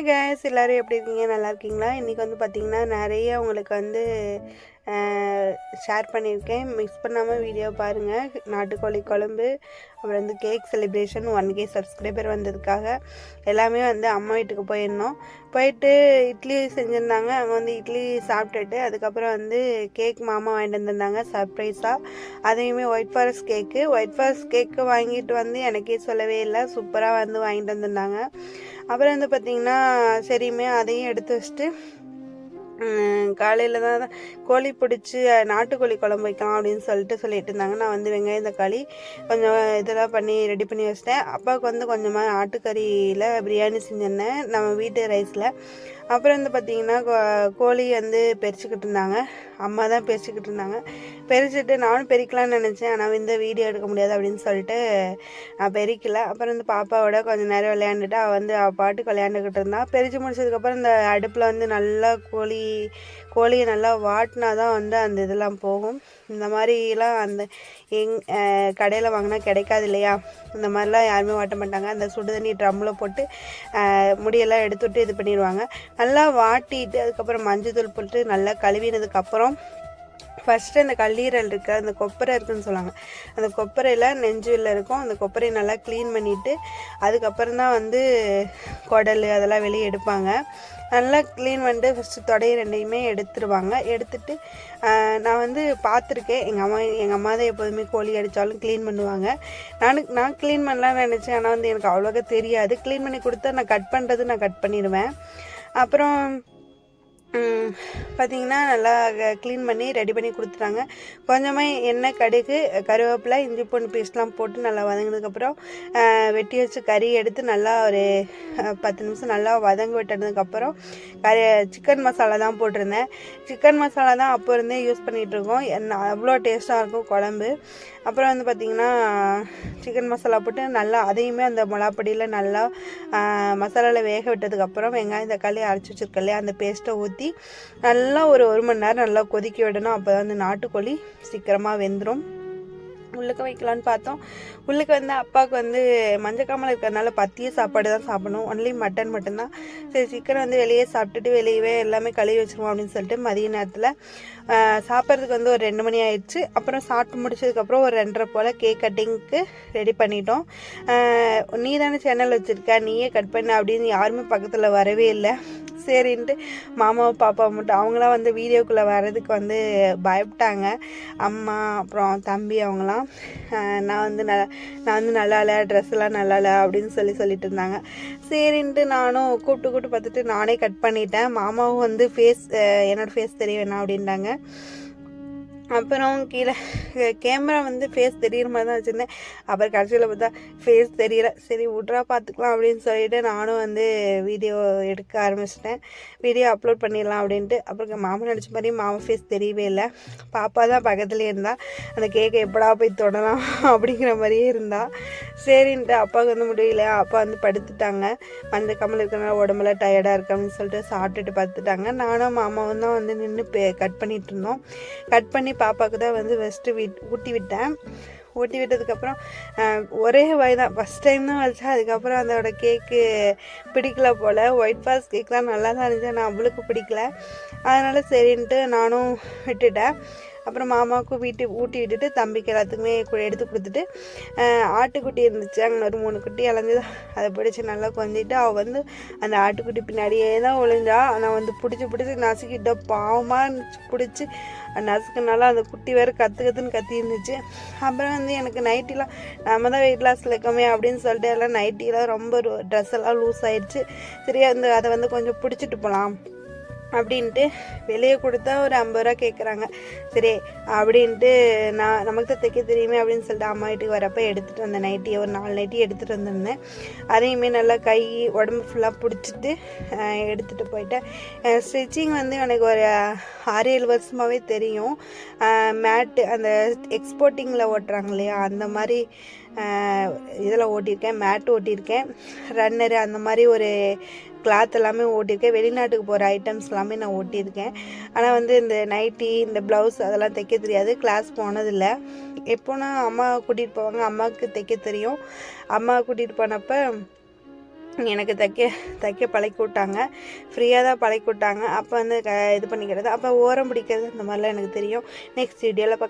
Hi guys எல்லோரும் எப்படி இருக்கீங்க? நல்லா இருக்கீங்களா? இன்றைக்கி வந்து பார்த்திங்கன்னா நிறைய உங்களுக்கு வந்து ஷேர் பண்ணியிருக்கேன். மிஸ் பண்ணாமல் வீடியோ பாருங்கள் நாட்டுக்கோழி குழம்பு அப்புறம் வந்து cake celebration one K subscriber வந்ததுக்காக எல்லாமே வந்து அம்மா வீட்டுக்கு போயிருந்தோம். போயிட்டு இட்லி செஞ்சுருந்தாங்க. அங்கே வந்து இட்லி சாப்பிட்டுட்டு அதுக்கப்புறம் வந்து கேக் மாமா வாங்கிட்டு வந்திருந்தாங்க சர்ப்ரைஸாக அதையுமே white forest cake white forest cake வாங்கிட்டு வந்து எனக்கே சொல்லவே இல்லை. சூப்பராக வந்து வாங்கிட்டு வந்திருந்தாங்க. அப்புறம் வந்து பார்த்திங்கன்னா சரியுமே அதையும் எடுத்து வச்சுட்டு காலையில் தான் கோழி பிடிச்சி நாட்டுக்கோழி குழம்பு வைக்கலாம் அப்படின்னு சொல்லிட்டு சொல்லிட்டு இருந்தாங்க. நான் வந்து வெங்காயம் தக்காளி கொஞ்சம் இதெல்லாம் பண்ணி ரெடி பண்ணி வச்சிட்டேன். அப்பாவுக்கு வந்து கொஞ்சமாக ஆட்டுக்கறியில் பிரியாணி செஞ்சிருந்தேன். நம்ம வீட்டு ரைஸில் அப்புறம் வந்து பார்த்திங்கன்னா கோழி வந்து பெரிச்சிக்கிட்டு இருந்தாங்க. அம்மா தான் பெரிச்சிக்கிட்டு இருந்தாங்க. பெரிச்சிட்டு நானும் பெரிக்கலாம்னு நினச்சேன். ஆனால் இந்த வீடியோ எடுக்க முடியாது அப்படின்னு சொல்லிட்டு நான் பெரிக்கல. அப்புறம் வந்து பாப்பாவோட கொஞ்சம் நேரம் விளையாண்டுட்டு அவள் வந்து அவள் பாட்டுக்கு விளையாண்டுக்கிட்டு இருந்தான் பெரிச்சு முடிச்சதுக்கப்புறம் இந்த அடுப்பில் வந்து நல்லா கோழி கோழியை நல்லா வாட்டினா தான் வந்து அந்த இதெல்லாம் போகும். இந்த மாதிரிலாம் அந்த எங் கடையில் வாங்கினா கிடைக்காது இல்லையா? இந்த மாதிரிலாம் யாருமே வாட்ட மாட்டாங்க. அந்த சுடு தண்ணி ட்ரம்மில் போட்டு முடியெல்லாம் எடுத்துவிட்டு இது பண்ணிடுவாங்க. நல்லா வாட்டிட்டு அதுக்கப்புறம் மஞ்சள் தூள் போட்டு நல்லா கழுவினதுக்கப்புறம் ஃபஸ்ட்டு அந்த கல்லீரல் இருக்குது அந்த கொப்பரை இருக்குதுன்னு சொல்லுவாங்க. அந்த கொப்பரையில் நெஞ்சில் இருக்கும். அந்த கொப்பரையை நல்லா க்ளீன் பண்ணிவிட்டு அதுக்கப்புறம் தான் வந்து குடல் அதெல்லாம் வெளியே எடுப்பாங்க. நல்லா க்ளீன் பண்ணிட்டு ஃபஸ்ட்டு தொடைய ரெண்டையுமே எடுத்துருவாங்க. எடுத்துட்டு நான் வந்து பார்த்துருக்கேன். எங்கள் அம்மா எங்கள் அம்மா தான் எப்போதுமே கோழி அடித்தாலும் க்ளீன் பண்ணுவாங்க. நான் நான் க்ளீன் பண்ணலான்னு நினச்சேன். ஆனால் வந்து எனக்கு அவ்வளோக்கா தெரியாது. க்ளீன் பண்ணி கொடுத்தா நான் கட் பண்ணுறது நான் கட் பண்ணிடுவேன். அப்புறம் பார்த்திங்கன்னா நல்லா க்ளீன் பண்ணி ரெடி பண்ணி கொடுத்துட்டாங்க. கொஞ்சமாக எண்ணெய் கடுகு கருவேப்பிலை இஞ்சி பூண்டு பேஸ்ட்லாம் போட்டு நல்லா வதங்கினதுக்கப்புறம் வெட்டி வச்சு கறி எடுத்து நல்லா ஒரு பத்து நிமிஷம் நல்லா வதங்க விட்டதுக்கப்புறம் கறி சிக்கன் மசாலா தான் போட்டிருந்தேன். சிக்கன் மசாலா தான் அப்போ இருந்தே யூஸ் பண்ணிகிட்ருக்கோம் அவ்வளோ டேஸ்ட்டாக இருக்கும் குழம்பு. அப்புறம் வந்து பார்த்திங்கன்னா சிக்கன் மசாலா போட்டு நல்லா அதையுமே அந்த மிளாப்பொடியில் நல்லா மசாலாவில் வேக விட்டதுக்கப்புறம் வெங்காயம் தக்காளி அரைச்சி வச்சுருக்கலையே அந்த பேஸ்ட்டை ஊற்றி ஊற்றி நல்லா ஒரு ஒரு மணி நேரம் நல்லா கொதிக்க விடணும். அப்போ தான் அந்த நாட்டுக்கோழி சீக்கிரமாக வெந்துடும் உள்ளுக்கு வைக்கலான்னு பார்த்தோம். உள்ளுக்கு வந்து அப்பாவுக்கு வந்து மஞ்சக்காமல் இருக்கிறதுனால பத்திய சாப்பாடு தான் சாப்பிடணும். ஒன்லி மட்டன் மட்டும்தான். சரி சிக்கன் வந்து வெளியே சாப்பிட்டுட்டு வெளியவே எல்லாமே கழுவி வச்சுருவோம் அப்படின்னு சொல்லிட்டு மதிய நேரத்தில் சாப்பிட்றதுக்கு வந்து ஒரு ரெண்டு மணி ஆயிடுச்சு. அப்புறம் சாப்பிட்டு முடிச்சதுக்கப்புறம் ஒரு ரெண்டரை போல் கேக் கட்டிங்க்கு ரெடி பண்ணிட்டோம். நீ தானே சேனல் வச்சுருக்க? நீயே கட் பண்ண அப்படின்னு யாருமே பக்கத்தில் வரவே இல்லை. சரின்ட்டு மாமா பாப்பா மட்டும் அவங்களாம் வந்து வீடியோக்குள்ளே வர்றதுக்கு வந்து பயப்பட்டாங்க. அம்மா அப்புறம் தம்பி அவங்களாம் நான் வந்து ந நான் வந்து நல்லா இல்லை ட்ரெஸ்ஸெல்லாம் நல்லா இல்லை அப்படின்னு சொல்லி சொல்லிட்டு இருந்தாங்க. சரின்ட்டு நானும் கூப்பிட்டு கூப்பிட்டு பார்த்துட்டு நானே கட் பண்ணிட்டேன். மாமாவும் வந்து ஃபேஸ் என்னோடய ஃபேஸ் தெரிய வேணாம் அப்படின்ட்டாங்க. அப்புறம் கீழே கேமரா வந்து ஃபேஸ் தெரியுற மாதிரி தான் வச்சுருந்தேன். அப்புறம் கடைசியில் பார்த்தா ஃபேஸ் தெரியல. சரி விட்றா பார்த்துக்கலாம் அப்படின்னு சொல்லிட்டு நானும் வந்து வீடியோ எடுக்க ஆரம்பிச்சிட்டேன். வீடியோ அப்லோட் பண்ணிடலாம் அப்படின்ட்டு. அப்புறம் மாமன் நடிச்ச மாதிரி மாமன் ஃபேஸ் தெரியவே இல்லை. பாப்பா தான் பக்கத்துலேயே இருந்தால் அந்த கேக்கை எப்படா போய் தொடலாம் அப்படிங்கிற மாதிரியே இருந்தா. சரின்ட்டு அப்பாவுக்கு வந்து முடியல அப்பா வந்து படுத்துட்டாங்க. மஞ்சள் கம்மல் இருக்கிறனால உடம்புல டயர்டாக இருக்கு அப்படின்னு சொல்லிட்டு சாப்பிட்டுட்டு பார்த்துட்டாங்க நானும் மாமாவும் தான் வந்து நின்று கட் பண்ணிகிட்டு இருந்தோம். கட் பண்ணி பாப்பாவுக்கு தான் வந்து ஃபஸ்ட்டு விட் ஊட்டி விட்டேன். ஊட்டி விட்டதுக்கப்புறம் ஒரே வாய் தான். ஃபஸ்ட் டைம் தான் வச்சேன் அதுக்கப்புறம் அதோட கேக்கு பிடிக்கல போல். ஒயிட் ஃபாஸ்ட் கேக்லாம் நல்லா தான் இருந்துச்சு ஆனால் அவளுக்கு பிடிக்கல. அதனால் சரின்ட்டு நானும் விட்டுட்டேன். அப்புறம் மாமாவுக்கும் வீட்டு ஊட்டி விட்டுட்டு தம்பிக்கு எல்லாத்துக்குமே எடுத்து கொடுத்துட்டு ஆட்டுக்குட்டி இருந்துச்சு. அங்கே ஒரு மூணு குட்டி இழந்தது அதை பிடிச்சி நல்லா கொஞ்சிட்டு அவள் வந்து அந்த ஆட்டுக்குட்டி பின்னாடியே தான் ஒளிஞ்சா. நான் வந்து பிடிச்சி பிடிச்சி நசுக்கிட்ட பாவமாக பிடிச்சி நசுக்குனால அந்த குட்டி வேறு கற்று கற்றுன்னு கத்தி இருந்துச்சு. அப்புறம் வந்து எனக்கு நைட்டிலாம் நம்ம தான் வெயிட் லாஸில் இருக்கோமே அப்படின்னு சொல்லிட்டு எல்லாம் நைட்டிலாம் ரொம்ப ட்ரெஸ் எல்லாம் லூஸ் ஆயிடுச்சு. சரி அந்த அதை வந்து கொஞ்சம் பிடிச்சிட்டு போகலாம் அப்படின்ட்டு வெளியே கொடுத்தா ஒரு ஐம்பது ரூபா கேட்குறாங்க சரி அப்படின்ட்டு நான் நமக்கு தான் தைக்க தெரியுமே அப்படின்னு சொல்லிட்டு அம்மா வீட்டுக்கு வரப்போ எடுத்துகிட்டு வந்தேன் நைட்டி ஒரு நாலு நைட்டி எடுத்துகிட்டு வந்திருந்தேன். அதையுமே நல்லா கை உடம்பு ஃபுல்லாக பிடிச்சிட்டு எடுத்துகிட்டு போயிட்டேன். ஸ்டிச்சிங் வந்து எனக்கு ஒரு ஆறு ஏழு வருஷமாகவே தெரியும். மேட்டு அந்த எக்ஸ்போர்ட்டிங்கில் ஓட்டுறாங்க இல்லையா அந்த மாதிரி இதில் ஓட்டியிருக்கேன் மேட் ஓட்டியிருக்கேன் ரன்னரு அந்த மாதிரி ஒரு கிளாத் எல்லாமே ஓட்டியிருக்கேன். வெளிநாட்டுக்கு போகிற ஐட்டம்ஸ் எல்லாமே நான் ஓட்டியிருக்கேன். ஆனால் வந்து இந்த நைட்டி இந்த ப்ளவுஸ் அதெல்லாம் தைக்க தெரியாது. கிளாஸ் போனதில்லை. எப்போனா அம்மா கூட்டிகிட்டு போவாங்க அம்மாவுக்கு தைக்க தெரியும். அம்மா கூட்டிகிட்டு போனப்போ எனக்கு தைக்க தைக்க பழக்கி விட்டாங்க. ஃப்ரீயாக தான் பழக்கி விட்டாங்க. அப்போ வந்து க இது பண்ணிக்கிறது. அப்போ ஓரம் பிடிக்கிறது இந்த மாதிரிலாம் எனக்கு தெரியும். நெக்ஸ்ட் வீடியோவில் பார்க்கலாம்.